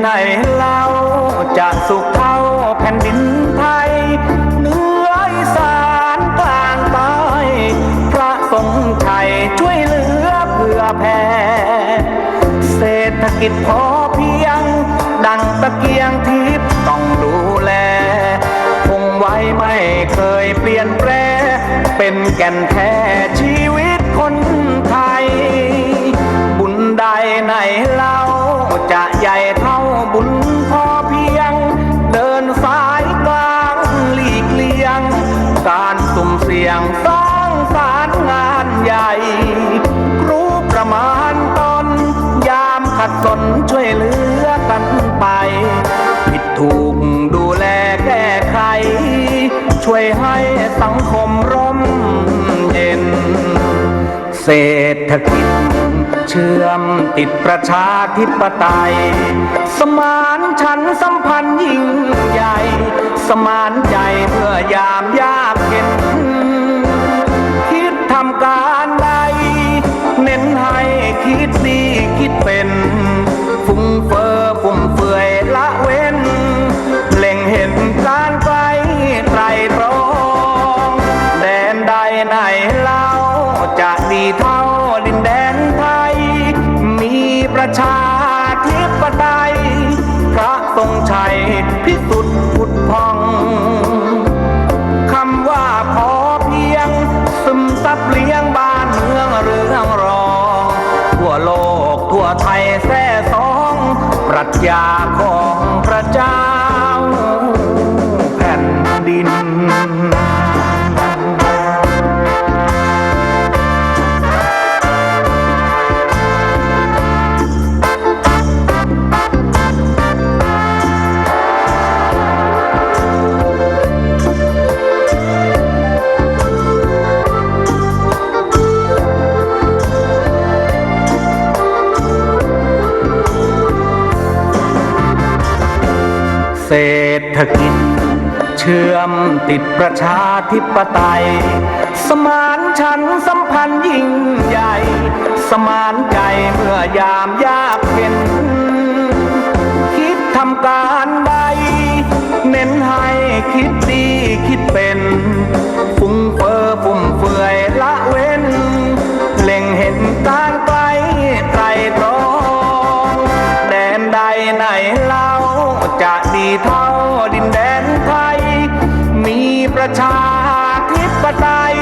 ไหนเล่าจะสุขเท่าแผ่นดินไทยเหนืออีสานกลางใต้พระทรงชัยช่วยเหลือเพื่อแผ่เศรษฐกิจพอเพียง ดังตะเกียงทิพย์ต้องดูแล คงไว้ไม่เคยเปลี่ยนแปลเป็นแก่นแท้ชีวิตคนไทย บุญใดไหนเล่าจะใหญ่ ช่วยให้สังคมร่มเย็น เศรษฐกิจ เชื่อมติดประชาธิปไตย สมานฉันสัมพันธ์ยิ่งใหญ่ สมานใจเพื่อยามยา ประชาธิปไตยพระทรงชัยพิสุทธิ์ผุดพองคำว่าพอเพียง ซึมซับเลี้ยงบ้านเมืองเรืองรองทั่วโลกทั่วไทยแท้สอง ปรัชญาของพระเจ้า ศรษฐกิจ เชื่อมติดประชาธิปไตย สมานฉันท์สัมพันธ์ยิ่งใหญ่ สมานใจเมื่อยามยากเข็นคิดทำการใด เน้นให้คิดดีคิดเป็น ฟุ้งเฟอ้อฟุ่มเฟือยละเว เท่าดินแดนไทย มีประชาธิปไตย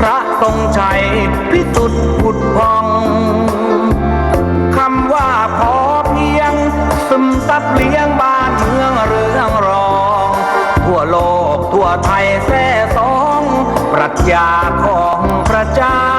พระทรงชัยพิสุทธิ์ผุดพอง คำว่าพอเพียง ซึมซับเลี้ยงบ้านเมืองเรื่องรอง ทั่วโลกทั่วไทยแท้สอง ปรัชญาของพระเจ้า